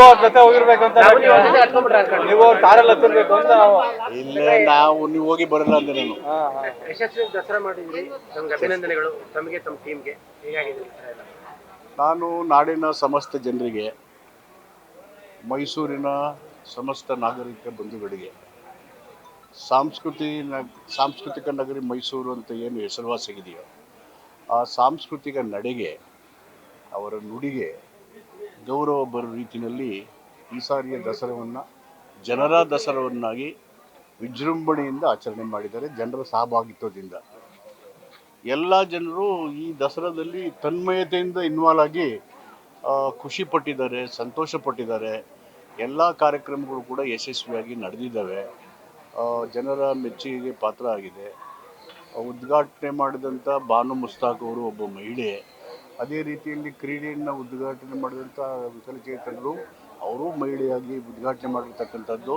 ನೀವು ಅವ್ರ ಜೊತೆ ಹೋಗಿರ್ಬೇಕು ಅಂತ ನೀವು ಕಾರಲ್ಲಿ ಹತ್ತಿರ್ಬೇಕು ಅಂತ ನಾವು ಇಲ್ಲ ನಾವು ನೀವು ಹೋಗಿ ಬರಲ್ಲ ಅಂದೆ ನಾನು. ಹಾ, ಹಾ. ಯಶಸ್ವಿ ದಸರಾ ಮಾಡಿದ್ರಿ ನಮ್ಗೆ ಅಭಿನಂದನೆಗಳು. ತಮಗೆ ತಮ್ಮ ಟೀಮ್ಗೆ. ಹೇಗಾಗಿದೆ? ನಾನು ನಾಡಿನ ಸಮಸ್ತ ಜನರಿಗೆ ಮೈಸೂರಿನ ಸಮಸ್ತ ನಾಗರಿಕ ಬಂಧುಗಳಿಗೆ ಸಾಂಸ್ಕೃತಿ ಸಾಂಸ್ಕೃತಿಕ ನಗರಿ ಮೈಸೂರು ಅಂತ ಏನು ಹೆಸರುವಾಸಿಗಿದೆಯೋ ಆ ಸಾಂಸ್ಕೃತಿಕ ನಡೆಗೆ ಅವರ ನುಡಿಗೆ ಗೌರವ ಬರೋ ರೀತಿಯಲ್ಲಿ ಈ ಸಾರಿಯ ದಸರಾವನ್ನು, ಜನರ ದಸರಾವನ್ನಾಗಿ ವಿಜೃಂಭಣೆಯಿಂದ ಆಚರಣೆ ಮಾಡಿದ್ದಾರೆ. ಜನರ ಸಹಭಾಗಿತ್ವದಿಂದ. ಎಲ್ಲ ಜನರು ಈ ದಸರಾದಲ್ಲಿ ತನ್ಮಯತೆಯಿಂದ ಇನ್ವಾಲ್ವ್ ಆಗಿ ಖುಷಿ ಪಟ್ಟಿದ್ದಾರೆ, ಸಂತೋಷ ಪಟ್ಟಿದ್ದಾರೆ. ಎಲ್ಲ ಕಾರ್ಯಕ್ರಮಗಳು ಕೂಡ ಯಶಸ್ವಿಯಾಗಿ ನಡೆದಿದ್ದಾವೆ. ಜನರ ಮೆಚ್ಚುಗೆಗೆ ಪಾತ್ರ ಆಗಿದೆ. ಉದ್ಘಾಟನೆ ಮಾಡಿದಂಥ ಬಾನು ಮುಸ್ತಾಕ್ ಅವರು ಒಬ್ಬ ಮಹಿಳೆ. ಅದೇ ರೀತಿಯಲ್ಲಿ ಕ್ರೀಡೆಯನ್ನು ಉದ್ಘಾಟನೆ ಮಾಡಿದಂಥ ವಿಕಲಚೇತನರು, ಅವರು ಮಹಿಳೆಯಾಗಿ ಉದ್ಘಾಟನೆ ಮಾಡಿರ್ತಕ್ಕಂಥದ್ದು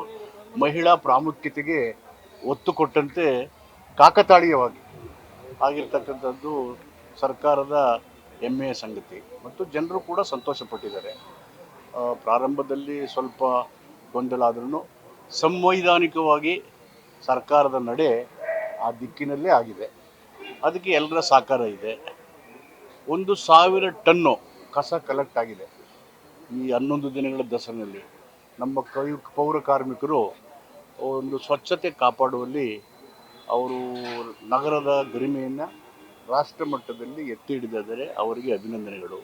ಮಹಿಳಾ ಪ್ರಾಮುಖ್ಯತೆಗೆ ಒತ್ತು ಕೊಟ್ಟಂತೆ ಕಾಕತಾಳೀಯವಾಗಿ ಆಗಿರ್ತಕ್ಕಂಥದ್ದು ಸರ್ಕಾರದ ಹೆಮ್ಮೆಯ ಸಂಗತಿ. ಮತ್ತು ಜನರು ಕೂಡ ಸಂತೋಷಪಟ್ಟಿದ್ದಾರೆ. ಪ್ರಾರಂಭದಲ್ಲಿ ಸ್ವಲ್ಪ ಗೊಂದಲ ಆದ್ರೂ ಸಂವೈಧಾನಿಕವಾಗಿ ಸರ್ಕಾರದ ನಡೆ ಆ ದಿಕ್ಕಿನಲ್ಲೇ ಆಗಿದೆ. ಅದಕ್ಕೆ ಎಲ್ಲರ ಸಹಕಾರ ಇದೆ. ಒಂದು ಸಾವಿರ ಟನ್ನು ಕಸ ಕಲೆಕ್ಟ್ ಆಗಿದೆ. ಈ ಹನ್ನೊಂದು ದಿನಗಳ ದಸರಲ್ಲಿ ನಮ್ಮ ಕೈ ಪೌರ ಕಾರ್ಮಿಕರು ಒಂದು ಸ್ವಚ್ಛತೆ ಕಾಪಾಡುವಲ್ಲಿ ಅವರು ನಗರದ ಗರಿಮೆಯನ್ನು ರಾಷ್ಟ್ರ ಮಟ್ಟದಲ್ಲಿ ಎತ್ತಿ ಹಿಡಿದಿದ್ದಾರೆ. ಅವರಿಗೆ ಅಭಿನಂದನೆಗಳು.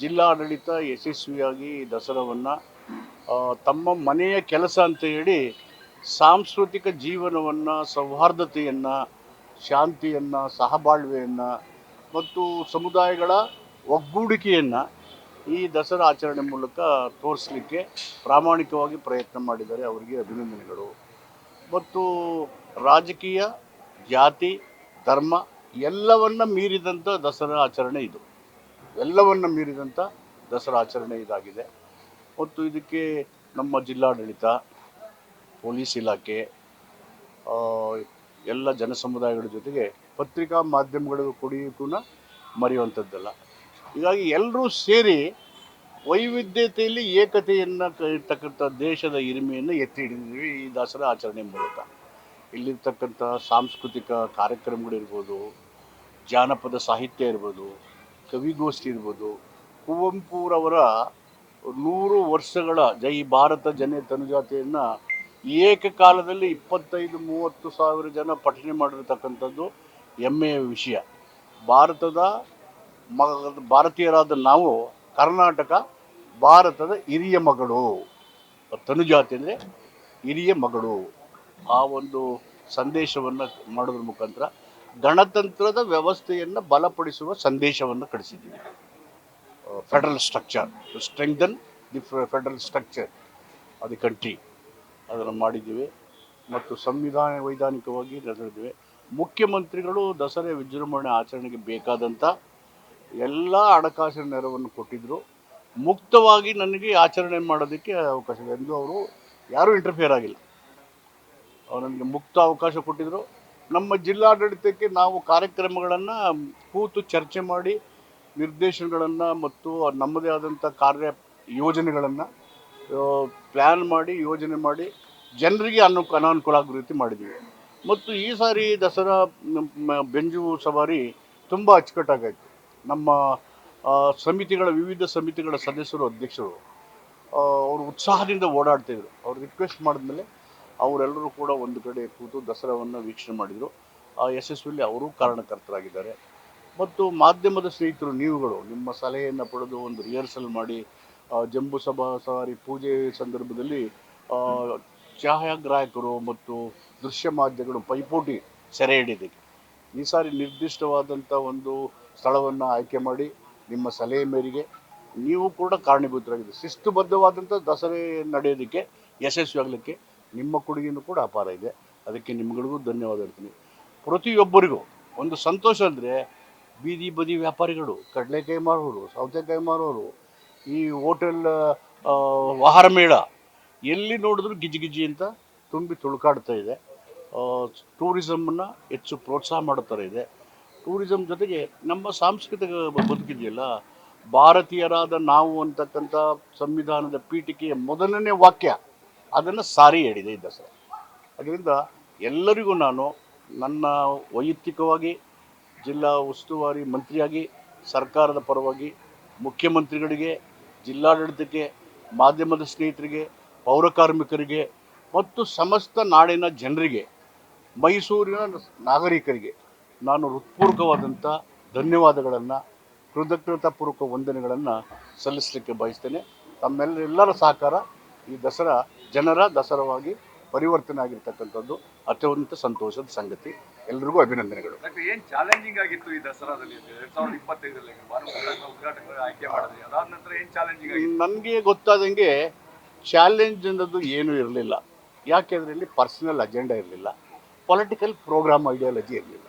ಜಿಲ್ಲಾಡಳಿತ ಯಶಸ್ವಿಯಾಗಿ ದಸರಾವನ್ನು ತಮ್ಮ ಮನೆಯ ಕೆಲಸ ಅಂತ ಹೇಳಿ ಸಾಂಸ್ಕೃತಿಕ ಜೀವನವನ್ನು, ಸೌಹಾರ್ದತೆಯನ್ನು, ಶಾಂತಿಯನ್ನು, ಸಹಬಾಳ್ವೆಯನ್ನು ಮತ್ತು ಸಮುದಾಯಗಳ ಒಗ್ಗೂಡಿಕೆಯನ್ನು ಈ ದಸರಾ ಆಚರಣೆ ಮೂಲಕ ತೋರಿಸಲಿಕ್ಕೆ ಪ್ರಾಮಾಣಿಕವಾಗಿ ಪ್ರಯತ್ನ ಮಾಡಿದ್ದಾರೆ ಅವರಿಗೆ ಅಭಿನಂದನೆಗಳು. ಮತ್ತು ರಾಜಕೀಯ, ಜಾತಿ, ಧರ್ಮ ಎಲ್ಲವನ್ನ ಮೀರಿದಂಥ ದಸರಾ ಆಚರಣೆ ಇದು. ಎಲ್ಲವನ್ನ ಮೀರಿದಂಥ ದಸರಾ ಆಚರಣೆ ಇದಾಗಿದೆ. ಮತ್ತು ಇದಕ್ಕೆ ನಮ್ಮ ಜಿಲ್ಲಾಡಳಿತ, ಪೊಲೀಸ್ ಇಲಾಖೆ ಎಲ್ಲ ಜನ ಸಮುದಾಯಗಳ ಜೊತೆಗೆ ಪತ್ರಿಕಾ ಮಾಧ್ಯಮಗಳಿಗೂ ಕುಡಿಯಿತುನ ಮರೆಯುವಂಥದ್ದಲ್ಲ. ಹೀಗಾಗಿ ಎಲ್ಲರೂ ಸೇರಿ ವೈವಿಧ್ಯತೆಯಲ್ಲಿ ಏಕತೆಯನ್ನು ಇರ್ತಕ್ಕಂಥ ದೇಶದ ಹಿರಿಮೆಯನ್ನು ಎತ್ತಿ ಹಿಡಿದಿದ್ವಿ ಈ ದಸರಾ ಆಚರಣೆ ಮೂಲಕ. ಇಲ್ಲಿರ್ತಕ್ಕಂಥ ಸಾಂಸ್ಕೃತಿಕ ಕಾರ್ಯಕ್ರಮಗಳಿರ್ಬೋದು ಜಾನಪದ ಸಾಹಿತ್ಯ ಇರ್ಬೋದು, ಕವಿಗೋಷ್ಠಿ ಇರ್ಬೋದು, ಕುವೆಂಪುರವರ ನೂರು ವರ್ಷಗಳ ಜೈ ಭಾರತ ಜನ ತನುಜಾತೆಯನ್ನು ಏಕಕಾಲದಲ್ಲಿ ಇಪ್ಪತ್ತೈದು, ಮೂವತ್ತು ಸಾವಿರ ಜನ ಪಠನೆ ಮಾಡಿರ್ತಕ್ಕಂಥದ್ದು ಹೆಮ್ಮೆಯ ವಿಷಯ. ಭಾರತದ ಮಗ ಭಾರತೀಯರಾದ ನಾವು ಕರ್ನಾಟಕ ಭಾರತದ ಹಿರಿಯ ಮಗಳು. ತನುಜಾತಿ ಅಂದರೆ ಹಿರಿಯ ಮಗಳು. ಆ ಒಂದು ಸಂದೇಶವನ್ನು ಮಾಡೋದ್ರ ಮುಖಾಂತರ ಗಣತಂತ್ರದ ವ್ಯವಸ್ಥೆಯನ್ನು ಬಲಪಡಿಸುವ ಸಂದೇಶವನ್ನು ಕಳಿಸಿದ್ದೀವಿ federal structure strengthen the federal structure of the country ಅದನ್ನು ಮಾಡಿದ್ದೀವಿ. ಮತ್ತು ಸಂವಿಧಾನ ವೈಧಾನಿಕವಾಗಿ ನಡೆದಿವೆ ಮುಖ್ಯಮಂತ್ರಿಗಳು ದಸರೆ ವಿಜೃಂಭಣೆ ಆಚರಣೆಗೆ ಬೇಕಾದಂಥ ಎಲ್ಲ ಹಣಕಾಸಿನ ನೆರವನ್ನು ಕೊಟ್ಟಿದ್ದರು. ಮುಕ್ತವಾಗಿ ನನಗೆ ಆಚರಣೆ ಮಾಡೋದಕ್ಕೆ ಅವಕಾಶ ಇದೆ ಎಂದು ಅವರು ಯಾರೂ ಇಂಟರ್ಫಿಯರ್ ಆಗಿಲ್ಲ. ಅವರು ನನಗೆ ಮುಕ್ತ ಅವಕಾಶ ಕೊಟ್ಟಿದ್ದರು. ನಮ್ಮ ಜಿಲ್ಲಾಡಳಿತಕ್ಕೆ ನಾವು ಕಾರ್ಯಕ್ರಮಗಳನ್ನು ಕೂತು ಚರ್ಚೆ ಮಾಡಿ ನಿರ್ದೇಶನಗಳನ್ನು ಮತ್ತು ನಮ್ಮದೇ ಆದಂಥ ಕಾರ್ಯ ಯೋಜನೆಗಳನ್ನು ಪ್ಲ್ಯಾನ್ ಮಾಡಿ, ಯೋಜನೆ ಮಾಡಿ ಜನರಿಗೆ ಅನು, ಅನಾನುಕೂಲ ಆಗೋ ರೀತಿ ಮಾಡಿದ್ದೀವಿ ಮತ್ತು ಈ ಸಾರಿ ದಸರಾ ಬೆಂಜು ಸವಾರಿ ತುಂಬ ಅಚ್ಚುಕಟ್ಟಾಗಾಯಿತು ನಮ್ಮ ಸಮಿತಿಗಳ, ವಿವಿಧ ಸಮಿತಿಗಳ ಸದಸ್ಯರು, ಅಧ್ಯಕ್ಷರು ಅವರು ಉತ್ಸಾಹದಿಂದ ಓಡಾಡ್ತಿದ್ರು ಅವ್ರು ರಿಕ್ವೆಸ್ಟ್ ಮಾಡಿದ್ಮೇಲೆ ಅವರೆಲ್ಲರೂ ಕೂಡ ಒಂದು ಕಡೆ ಕೂತು ದಸರಾವನ್ನು ವೀಕ್ಷಣೆ ಮಾಡಿದರು. ಆ ಯಶಸ್ವಿಯಲ್ಲಿ ಅವರು ಕಾರಣಕರ್ತರಾಗಿದ್ದಾರೆ. ಮತ್ತು ಮಾಧ್ಯಮದ ಸ್ನೇಹಿತರು, ನೀವುಗಳು, ನಿಮ್ಮ ಸಲಹೆಯನ್ನು ಪಡೆದು ಒಂದು ರಿಹರ್ಸಲ್ ಮಾಡಿ ಜಂಬೂ ಸಭಾ ಸವಾರಿ ಪೂಜೆ ಸಂದರ್ಭದಲ್ಲಿ ಛಾಯಾಗ್ರಾಹಕರು ಮತ್ತು ದೃಶ್ಯ ಮಾಧ್ಯಮಗಳು ಪೈಪೋಟಿ ಸೆರೆ ಹಿಡಿದಿದೆ. ಈ ಸಾರಿ ನಿರ್ದಿಷ್ಟವಾದಂಥ ಒಂದು ಸ್ಥಳವನ್ನು ಆಯ್ಕೆ ಮಾಡಿ ನಿಮ್ಮ ಸಲಹೆ ಮೇರೆಗೆ ನೀವು ಕೂಡ ಕಾರಣೀಭೂತರಾಗಿದೆ ಶಿಸ್ತುಬದ್ಧವಾದಂಥ ದಸರೆ ನಡೆಯೋದಕ್ಕೆ ಯಶಸ್ವಿಯಾಗಲಿಕ್ಕೆ ನಿಮ್ಮ ಕೊಡುಗೆಯೂ ಕೂಡ ಅಪಾರ ಇದೆ. ಅದಕ್ಕೆ ನಿಮ್ಗಳಿಗೂ ಧನ್ಯವಾದ ಹೇಳ್ತೀನಿ. ಪ್ರತಿಯೊಬ್ಬರಿಗೂ ಒಂದು ಸಂತೋಷ ಅಂದರೆ ಬೀದಿ ಬದಿ ವ್ಯಾಪಾರಿಗಳು, ಕಡಲೆಕಾಯಿ ಮಾರೋರು, ಸೌತೆಕಾಯಿ ಮಾರೋರು ಈ ಹೋಟೆಲ್ ವಾಹನ ಮೇಳ ಎಲ್ಲಿ ನೋಡಿದ್ರು ಗಿಜಿ ಗಿಜಿ ಅಂತ ತುಂಬಿ ತುಳುಕಾಡ್ತಾ ಇದೆ. ಟೂರಿಸಮನ್ನು ಹೆಚ್ಚು ಪ್ರೋತ್ಸಾಹ ಮಾಡೋ ಥರ ಇದೆ. ಟೂರಿಸಮ್ ಜೊತೆಗೆ ನಮ್ಮ ಸಾಂಸ್ಕೃತಿಕ ಬದುಕಿದೆಯಲ್ಲ, ಭಾರತೀಯರಾದ ನಾವು ಅಂತಕ್ಕಂಥ ಸಂವಿಧಾನದ ಪೀಠಿಕೆಯ ಮೊದಲನೇ ವಾಕ್ಯ ಅದನ್ನು ಸಾರಿ ಹೇಳಿದೆ ಈ ದಸರಾ. ಅದರಿಂದ ಎಲ್ಲರಿಗೂ ನಾನು ನನ್ನ ವೈಯಕ್ತಿಕವಾಗಿ ಜಿಲ್ಲಾ ಉಸ್ತುವಾರಿ ಮಂತ್ರಿಯಾಗಿ, ಸರ್ಕಾರದ ಪರವಾಗಿ, ಮುಖ್ಯಮಂತ್ರಿಗಳಿಗೆ ಜಿಲ್ಲಾಡಳಿತಕ್ಕೆ, ಮಾಧ್ಯಮದ ಸ್ನೇಹಿತರಿಗೆ ಪೌರ ಕಾರ್ಮಿಕರಿಗೆ ಮತ್ತು ಸಮಸ್ತ ನಾಡಿನ ಜನರಿಗೆ, ಮೈಸೂರಿನ ನಾಗರಿಕರಿಗೆ ನಾನು ಹೃತ್ಪೂರ್ವಕವಾದಂಥ ಧನ್ಯವಾದಗಳನ್ನು, ಕೃತಜ್ಞತಾಪೂರ್ವಕ ವಂದನೆಗಳನ್ನು ಸಲ್ಲಿಸಲಿಕ್ಕೆ ಬಯಸ್ತೇನೆ. ತಮ್ಮೆಲ್ಲರೆಲ್ಲರ ಸಹಕಾರ ಈ ದಸರಾ ಜನರ ದಸರಾವಾಗಿ ಪರಿವರ್ತನೆ ಆಗಿರ್ತಕ್ಕಂಥದ್ದು ಅತ್ಯಂತ ಸಂತೋಷದ ಸಂಗತಿ. ಎಲ್ರಿಗೂ ಅಭಿನಂದನೆಗಳು. ಏನ್ ಚಾಲೆಂಜಿಂಗ್ ಆಗಿತ್ತು ಈ ದಸರಾದಲ್ಲಿ? ಎರಡ್ ಸಾವಿರದ ಇಪ್ಪತ್ತೈದರಲ್ಲಿ ಭಾನುವಾರ ಉದ್ಘಾಟಕರ ಆಯ್ಕೆ ಮಾಡಿದ್ರಿ. ಅದಾದ ನಂತರ ಏನ್ ಚಾಲೆಂಜಿಂಗ್ ಆಗಿತ್ತು? ನನಗೆ ಗೊತ್ತಾದಂಗೆ ಚಾಲೆಂಜ್ ಅನ್ನೋದು ಏನೂ ಇರಲಿಲ್ಲ. ಯಾಕೆಂದ್ರೆ ಇಲ್ಲಿ ಪರ್ಸನಲ್ ಅಜೆಂಡಾ ಇರಲಿಲ್ಲ. ಪೊಲಿಟಿಕಲ್ ಪ್ರೋಗ್ರಾಮ್ ಐಡಿಯಾಲಜಿ ಇರಲಿಲ್ಲ.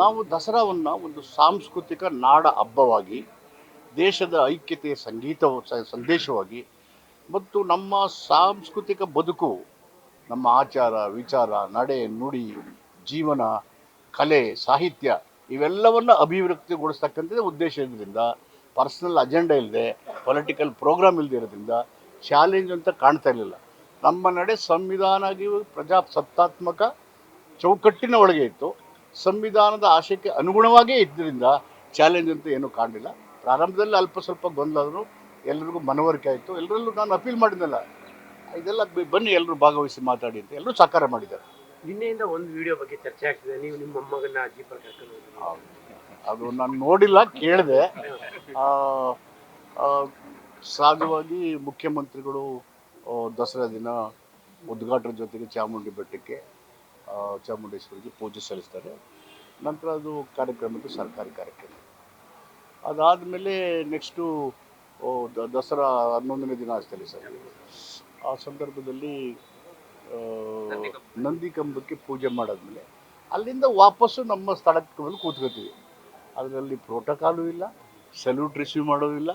ನಾವು ದಸರಾವನ್ನು ಒಂದು ಸಾಂಸ್ಕೃತಿಕ ನಾಡ ಹಬ್ಬವಾಗಿ ದೇಶದ ಐಕ್ಯತೆಯ ಸಂಗೀತ ಸಂದೇಶವಾಗಿ ಮತ್ತು ನಮ್ಮ ಸಾಂಸ್ಕೃತಿಕ ಬದುಕು ನಮ್ಮ ಆಚಾರ, ವಿಚಾರ, ನಡೆ, ನುಡಿ, ಜೀವನ, ಕಲೆ, ಸಾಹಿತ್ಯ ಇವೆಲ್ಲವನ್ನು ಅಭಿವ್ಯಕ್ತಿಗೊಳಿಸ್ತಕ್ಕಂಥದ್ದೇ ಉದ್ದೇಶ ಇರೋದ್ರಿಂದ ಪರ್ಸನಲ್ ಅಜೆಂಡಾ ಇಲ್ಲದೆ ಪೊಲಿಟಿಕಲ್ ಪ್ರೋಗ್ರಾಮ್ ಇಲ್ಲದೆ ಇರೋದ್ರಿಂದ ಚಾಲೆಂಜ್ ಅಂತ ಕಾಣ್ತಾ ಇರಲಿಲ್ಲ. ನಮ್ಮ ನಡೆ ಸಂವಿಧಾನಾಗಿ ಪ್ರಜಾಸತ್ತಾತ್ಮಕ ಚೌಕಟ್ಟಿನ ಒಳಗೆ ಇತ್ತು. ಸಂವಿಧಾನದ ಆಶಯಕ್ಕೆ ಅನುಗುಣವಾಗೇ ಇದ್ದರಿಂದ ಚಾಲೆಂಜ್ ಅಂತ ಏನೂ ಕಾಣಲಿಲ್ಲ. ಪ್ರಾರಂಭದಲ್ಲಿ ಅಲ್ಪ ಸ್ವಲ್ಪ ಗೊಂದಲಾದರೂ ಎಲ್ಲರಿಗೂ ಮನವರಿಕೆ ಆಯಿತು. ಎಲ್ಲರಲ್ಲೂ ನಾನು ಅಪೀಲ್ ಮಾಡಿದ್ನಲ್ಲ. ಇದೆಲ್ಲ ಬ- ಬನ್ನಿ ಎಲ್ಲರೂ ಭಾಗವಹಿಸಿ ಮಾತಾಡಿ ಅಂತ ಎಲ್ಲರೂ ಸಹಕಾರ ಮಾಡಿದ್ದಾರೆ. ನಿನ್ನೆಯಿಂದ ಒಂದು ವಿಡಿಯೋ ಬಗ್ಗೆ ಚರ್ಚೆ ಆಗ್ತಿದೆ. ನೀವು ನಿಮ್ಮ ಮೊಮ್ಮಗನ ಅಜ್ಜಿ ಕರ್ಕೊಂಡು. ಅದು ನಾನು ನೋಡಿಲ್ಲ ಕೇಳಿದೆ. ಸಹಜವಾಗಿ ಮುಖ್ಯಮಂತ್ರಿಗಳು ಆ, ದಸರಾ ದಿನ ಉದ್ಘಾಟನೆ ಜೊತೆಗೆ ಚಾಮುಂಡಿ ಬೆಟ್ಟಕ್ಕೆ ಆ, ಚಾಮುಂಡೇಶ್ವರಿಗೆ ಪೂಜೆ ಸಲ್ಲಿಸ್ತಾರೆ. ನಂತರ ಅದು ಕಾರ್ಯಕ್ರಮಕ್ಕೆ ಸರ್ಕಾರಿ ಕಾರ್ಯಕ್ರಮ. ಅದಾದಮೇಲೆ ನೆಕ್ಸ್ಟು ದಸರಾ ಹನ್ನೊಂದನೇ ದಿನ ಅಷ್ಟೇ ಸರ್. ಆ ಸಂದರ್ಭದಲ್ಲಿ ನಂದಿಕಂಬಕ್ಕೆ. ನಂದಿ ಕಂಬಕ್ಕೆ ಪೂಜೆ ಮಾಡಾದ್ಮೇಲೆ ಅಲ್ಲಿಂದ ವಾಪಸ್ಸು ನಮ್ಮ ಸ್ಥಳಕ್ಕೆ ಬಂದು ಕೂತ್ಕೋತೀವಿ. ಅದರಲ್ಲಿ ಪ್ರೋಟೋಕಾಲು ಇಲ್ಲ ಸಲ್ಯೂಟ್ ರಿಸೀವ್ ಮಾಡೋದಿಲ್ಲ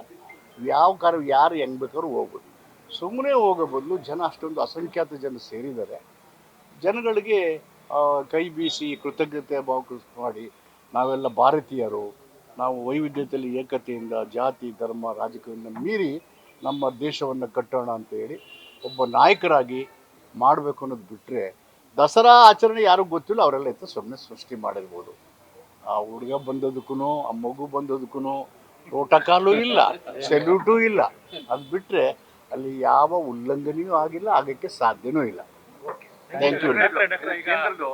ಯಾವ ಕಾರ ಯಾರು ಹೆಂಗೆ ಬೇಕಾದ್ರೂ ಹೋಗ್ಬೋದು. ಸುಮ್ಮನೆ ಹೋಗೋ ಬದಲು ಜನ ಅಷ್ಟೊಂದು ಅಸಂಖ್ಯಾತ ಜನ ಸೇರಿದ್ದಾರೆ. ಜನಗಳಿಗೆ ಕೈ ಬೀಸಿ ಕೃತಜ್ಞತೆ ಭಾವ ಮಾಡಿ ನಾವೆಲ್ಲ ಭಾರತೀಯರು ನಾವು ವೈವಿಧ್ಯತೆಯಲ್ಲಿ ಏಕತೆಯಿಂದ ಜಾತಿ ಧರ್ಮ ರಾಜಕೀಯವನ್ನು ಮೀರಿ ನಮ್ಮ ದೇಶವನ್ನು ಕಟ್ಟೋಣ ಅಂತ ಹೇಳಿ ಒಬ್ಬ ನಾಯಕರಾಗಿ ಮಾಡಬೇಕು ಅನ್ನೋದು ಬಿಟ್ಟರೆ ದಸರಾ ಆಚರಣೆ ಯಾರಿಗೂ ಗೊತ್ತಿಲ್ಲ ಅವರೆಲ್ಲ ಇತ್ತು ಸುಮ್ಮನೆ ಸೃಷ್ಟಿ ಮಾಡಿರ್ಬೋದು. ಆ ಹುಡುಗ ಬಂದದಕ್ಕೂ ಆ ಮಗು ಬಂದದಕ್ಕೂ ಪ್ರೋಟೋಕಾಲು ಇಲ್ಲ ಸೆಲ್ಯೂಟು ಇಲ್ಲ. ಅದು ಬಿಟ್ಟರೆ ಅಲ್ಲಿ ಯಾವ ಉಲ್ಲಂಘನೆಯೂ ಆಗಿಲ್ಲ ಆಗಕ್ಕೆ ಸಾಧ್ಯನೂ ಇಲ್ಲ. ಥ್ಯಾಂಕ್ ಯು ಕೇಂದ್ರದ್ದು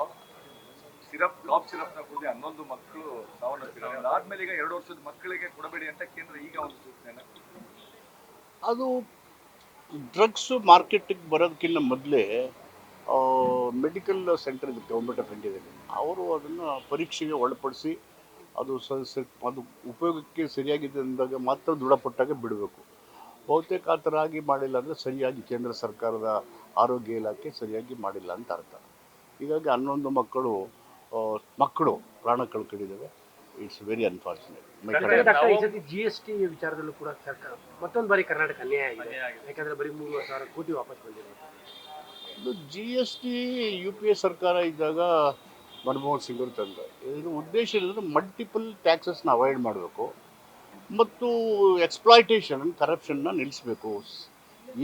ಸಿರಪ್ ಕಾಫ್ ಸಿರಪ್ನ ಕುಡಿದು ಹನ್ನೊಂದು ಮಕ್ಕಳು ಸಾವನ್ನಪ್ಪಿದ್ದಾರೆ. ಅದಾದ್ಮೇಲೆ ಈಗ ಎರಡು ವರ್ಷದ ಮಕ್ಕಳಿಗೆ ಕೊಡಬೇಡಿ ಅಂತ ಕೇಂದ್ರ ಈಗ ಒಂದು ಸೂಚನೆ ಅದು ಡ್ರಗ್ಸು ಮಾರ್ಕೆಟಿಗೆ ಬರೋದಕ್ಕಿಂತ ಮೊದಲೇ ಮೆಡಿಕಲ್ ಸೆಂಟರ್ ಇದೆ ಗೌರ್ಮೆಂಟ್ ಆಫ್ ಇಂಡಿಯಾದಲ್ಲಿ ಅವರು ಅದನ್ನು ಪರೀಕ್ಷೆಗೆ ಒಳಪಡಿಸಿ, ಅದು ಸ ಅದು ಉಪಯೋಗಕ್ಕೆ ಸರಿಯಾಗಿದೆ ಅಂದಾಗ ಮಾತ್ರ ದೃಢಪಟ್ಟಾಗ ಬಿಡಬೇಕು. ಬಹುತೇಕ ಆ ಥರ ಆಗಿ ಮಾಡಿಲ್ಲ ಅಂದರೆ ಸರಿಯಾಗಿ ಕೇಂದ್ರ ಸರ್ಕಾರದ ಆರೋಗ್ಯ ಇಲಾಖೆ ಸರಿಯಾಗಿ ಮಾಡಿಲ್ಲ ಅಂತ ಅರ್ಥ. ಹೀಗಾಗಿ ಹನ್ನೊಂದು ಮಕ್ಕಳು ಮಕ್ಕಳು ಪ್ರಾಣ ಕಳ್ಕೊಂಡಿದ್ದಾವೆ. It's very unfortunate doctor doctor, ಈ ಸತಿ ಜಿ ಎಸ್ ಟಿ ವಿಚಾರದಲ್ಲೂ ಕೂಡ ಸರ್ಕಾರ ಮತ್ತೊಂದು ಬಾರಿ ಕರ್ನಾಟಕ ಅನ್ಯಾಯ ಆಗಿದೆ. ಯಾಕಂದ್ರೆ ಬರೀ ಮೂರು ಸಾವಿರ ಕೋಟಿ ವಾಪಸ್ ಬಂದಿದೆ. ಇದು G S T U P A ಸರ್ಕಾರ ಇದ್ದಾಗ ಮನಮೋಹನ್ ಸಿಂಗ್ ಅವರು ತಂದ. ಇದರ ಉದ್ದೇಶ ಏನಂದ್ರೆ ಮಲ್ಟಿಪಲ್ ಟ್ಯಾಕ್ಸಸ್ನ ಅವಾಯ್ಡ್ ಮಾಡಬೇಕು. ಮತ್ತು ಎಕ್ಸ್ಪ್ಲಾಯ್ಟೇಷನ್ ಕರಪ್ಷನ್ನ ನಿಲ್ಲಿಸಬೇಕು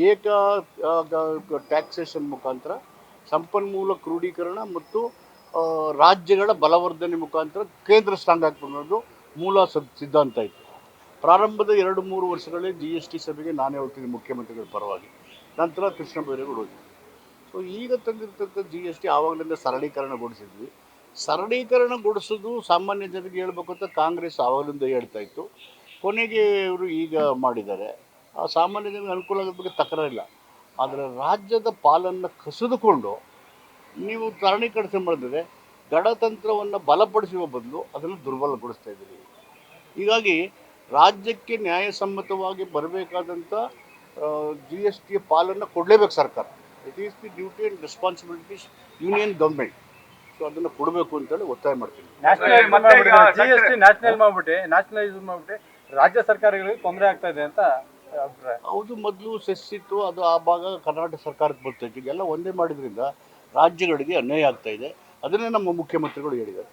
ಏಕ ಟ್ಯಾಕ್ಸೇಷನ್ ಮುಖಾಂತರ ಸಂಪನ್ಮೂಲ ಕ್ರೋಢೀಕರಣ ಮತ್ತು ರಾಜ್ಯಗಳ ಬಲವರ್ಧನೆ ಮುಖಾಂತರ ಕೇಂದ್ರ ಸ್ಟ್ರಾಂಗ್ ಆಗ್ತದೆ ಅನ್ನೋದು ಮೂಲ ಸದ್ ಸಿದ್ಧಾಂತ ಇತ್ತು ಪ್ರಾರಂಭದ ಎರಡು ಮೂರು ವರ್ಷಗಳಲ್ಲಿ ಜಿ ಎಸ್ ಟಿ ಸಭೆಗೆ ನಾನೇ ಹೋಗ್ತೀನಿ ಮುಖ್ಯಮಂತ್ರಿಗಳ ಪರವಾಗಿ. ನಂತರ ಕೃಷ್ಣ ಬೈರೇಗೌಡ ಹೋಗಿದ್ದೆ ಸೊ ಈಗ ತಂದಿರ್ತಕ್ಕಂಥ ಜಿ ಎಸ್ ಟಿ ಆವಾಗಲಿಂದ ಸರಳೀಕರಣಗೊಳಿಸಿದ್ವಿ. ಸರಳೀಕರಣಗೊಳಿಸೋದು ಸಾಮಾನ್ಯ ಜನರಿಗೆ ಹೇಳ್ಬೇಕು ಅಂತ ಕಾಂಗ್ರೆಸ್ ಆವಾಗಲಿಂದ ಹೇಳ್ತಾ ಇತ್ತು. ಕೊನೆಗೆ ಇವರು ಈಗ ಮಾಡಿದ್ದಾರೆ. ಆ ಸಾಮಾನ್ಯ ಜನರಿಗೆ ಅನುಕೂಲ ಆಗೋದ್ರ ಬಗ್ಗೆ ತಕರಾರಿಲ್ಲ. ಆದರೆ ರಾಜ್ಯದ ಪಾಲನ್ನು ಕಸಿದುಕೊಂಡು ನೀವು ಸರಳೀಕರಣ ಮಾಡಿದರೆ ಗಣತಂತ್ರವನ್ನು ಬಲಪಡಿಸುವ ಬದಲು ಅದನ್ನು ದುರ್ಬಲಗೊಳಿಸ್ತಾ ಇದ್ದೀರಿ. ಹೀಗಾಗಿ ರಾಜ್ಯಕ್ಕೆ ನ್ಯಾಯಸಮ್ಮತವಾಗಿ ಬರಬೇಕಾದಂಥ ಜಿ ಎಸ್ ಟಿಯ ಪಾಲನ್ನು ಕೊಡಲೇಬೇಕು ಸರ್ಕಾರ. It is the duty and responsibilities union government so ಅದನ್ನು ಕೊಡಬೇಕು ಅಂತೇಳಿ ಒತ್ತಾಯ ಮಾಡ್ತೀನಿ. ನ್ಯಾಷನಲೈಸ್ ಮಾಡ್ಬಿಟ್ಟು ಜಿ ಎಸ್ ಟಿ ನ್ಯಾಷನಲ್ ಮಾಡ್ಬಿಟ್ಟು ನ್ಯಾಷನಲೈಸ್ ಮಾಡ್ಬಿಟ್ಟು ರಾಜ್ಯ ಸರ್ಕಾರಗಳಿಗೆ ತೊಂದರೆ ಆಗ್ತಾ ಇದೆ ಅಂತ ಅಭಿಪ್ರಾಯ. ಹೌದು ಮೊದಲು ಸೆಸ್ ಇತ್ತು ಅದು ಆ ಭಾಗ ಕರ್ನಾಟಕ ಸರ್ಕಾರಕ್ಕೆ ಬರ್ತೈತೆ. ಈಗೆಲ್ಲ ಒಂದೇ ಮಾಡಿದ್ರಿಂದ ರಾಜ್ಯಗಳಿಗೆ ಅನ್ಯಾಯ ಆಗ್ತಾ ಇದೆ. ಅದನ್ನೇ ನಮ್ಮ ಮುಖ್ಯಮಂತ್ರಿಗಳು ಹೇಳಿದ್ದಾರೆ.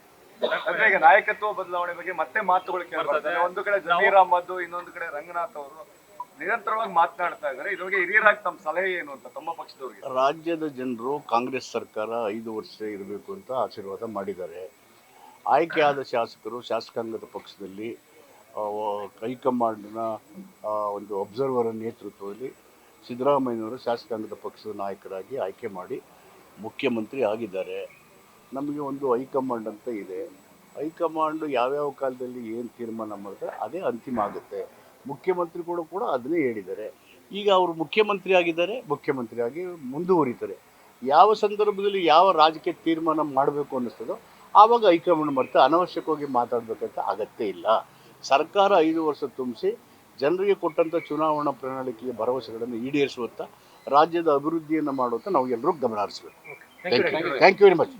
ಅಂದ್ರೆ ಈಗ ನಾಯಕತ್ವ ಬದಲಾವಣೆ ಬಗ್ಗೆ ಮತ್ತೆ ಮಾತುಗಳು ಕೇಳ್ಬರ್ತದೆ ಒಂದು ಕಡೆ ಜಮೀರ್ ಅಹಮದ್ ಇನ್ನೊಂದು ಕಡೆ ರಂಗನಾಥ್ ಅವರು ನಿರಂತರವಾಗಿ ಮಾತನಾಡ್ತಾ ಇದ್ದಾರೆ. ಇದ್ರ ಬಗ್ಗೆ ಹಿರಿಯರಾಗಿ ತಮ್ಮ ಸಲಹೆ ಏನು ಅಂತ ತಮ್ಮ ಪಕ್ಷದವರಿಗೆ? ರಾಜ್ಯದ ಜನರು ಕಾಂಗ್ರೆಸ್ ಸರ್ಕಾರ ಐದು ವರ್ಷ ಇರಬೇಕು ಅಂತ ಆಶೀರ್ವಾದ ಮಾಡಿದ್ದಾರೆ. ಆಯ್ಕೆಯಾದ ಶಾಸಕರು ಶಾಸಕಾಂಗದ ಪಕ್ಷದಲ್ಲಿ ಹೈಕಮಾಂಡ್ನ ಆ, ಒಂದು ಅಬ್ಸರ್ವರ್ ನೇತೃತ್ವದಲ್ಲಿ ಸಿದ್ದರಾಮಯ್ಯನವರು ಶಾಸಕಾಂಗದ ಪಕ್ಷದ ನಾಯಕರಾಗಿ ಆಯ್ಕೆ ಮಾಡಿ ಮುಖ್ಯಮಂತ್ರಿ ಆಗಿದ್ದಾರೆ. ನಮಗೆ ಒಂದು ಹೈಕಮಾಂಡ್ ಅಂತ ಇದೆ. ಹೈಕಮಾಂಡ್ ಯಾವ್ಯಾವ ಕಾಲದಲ್ಲಿ ಏನು ತೀರ್ಮಾನ ಮಾಡ್ತಾರೆ ಅದೇ ಅಂತಿಮ ಆಗುತ್ತೆ. ಮುಖ್ಯಮಂತ್ರಿಗಳು ಕೂಡ ಅದನ್ನೇ ಹೇಳಿದ್ದಾರೆ. ಈಗ ಅವರು ಮುಖ್ಯಮಂತ್ರಿ ಆಗಿದ್ದಾರೆ ಮುಖ್ಯಮಂತ್ರಿಯಾಗಿ ಮುಂದುವರಿತಾರೆ. ಯಾವ ಸಂದರ್ಭದಲ್ಲಿ ಯಾವ ರಾಜಕೀಯ ತೀರ್ಮಾನ ಮಾಡಬೇಕು ಅನ್ನಿಸ್ತದೋ ಆವಾಗ ಹೈಕಮಾಂಡ್ ಮಾಡ್ತಾರೆ ಅನವಶ್ಯಕವಾಗಿ ಮಾತಾಡಬೇಕಂತ ಅಗತ್ಯ ಇಲ್ಲ. ಸರ್ಕಾರ ಐದು ವರ್ಷ ತುಂಬಿಸಿ ಜನರಿಗೆ ಕೊಟ್ಟಂಥ ಚುನಾವಣಾ ಪ್ರಣಾಳಿಕೆಯ ಭರವಸೆಗಳನ್ನು ಈಡೇರಿಸುವತ್ತ ರಾಜ್ಯದ ಅಭಿವೃದ್ಧಿಯನ್ನು ಮಾಡುವಂಥ ನಾವು ಎಲ್ಲರೂ ಗಮನ ಹರಿಸಬೇಕು. Thank you thank you very much